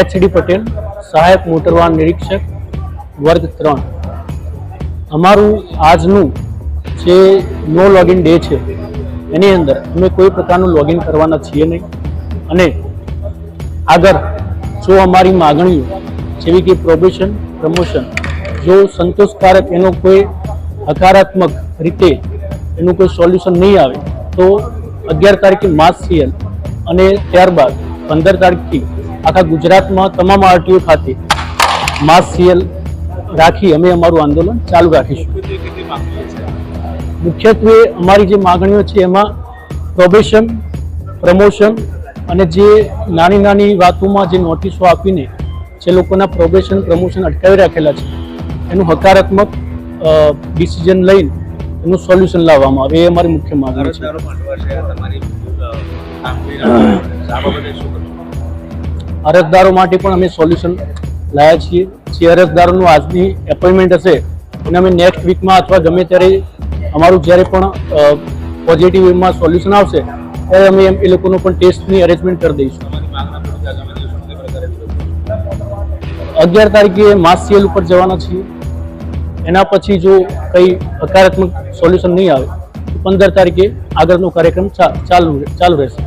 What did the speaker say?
H D Patel, સહાયક motor વાહન નિરીક્ષક, વર્ગ ત્રણ. અમારું આજનું જે નો લોગિન ડે છે, એની અંદર અમે કોઈ પ્રકારનું લોગિન કરવાના છીએ નહીં. અને આગળ જો અમારી માગણીઓ, જેવી કે પ્રોબેશન પ્રમોશન જો સંતોષકારક એનો કોઈ હકારાત્મક રીતે એનું કોઈ સોલ્યુશન નહીં આવે, તો અગિયાર તારીખે માસ સીએલ અને ત્યારબાદ પંદર તારીખથી આખા ગુજરાતમાં તમામ આરટીઓ ખાતે માસ સીએલ રાખી અમે અમારું આંદોલન ચાલુ રાખીશું. મુખ્યત્વે અમારી જે માગણીઓ છે એમાં પ્રોબેશન પ્રમોશન અને જે નાની નાની વાતોમાં જે નોટિસો આપીને જે લોકોના પ્રોબેશન પ્રમોશન અટકાવી રાખેલા છે, એનું હકારાત્મક ડિસિઝન લઈને એનું સોલ્યુશન લાવવામાં આવે, એ અમારી મુખ્ય માગણી છે. અરજદારો માટે પણ અમે સોલ્યુશન લાયા છીએ. જે અરજદારોનું આજની એપોઇન્ટમેન્ટ હશે, એને અમે નેક્સ્ટ વીકમાં અથવા ગમે ત્યારે અમારું જ્યારે પણ પોઝિટિવ એમાં સોલ્યુશન આવશે, ત્યારે અમે એમ, એ લોકોનો પણ ટેસ્ટની અરેન્જમેન્ટ કરી દઈશું. અગિયાર તારીખે માસ સીએલ ઉપર જવાના છીએ. એના પછી જો કંઈ હકારાત્મક સોલ્યુશન નહીં આવે પંદર તારીખે આગળનો કાર્યક્રમ ચાલુ ચાલુ રહેશે.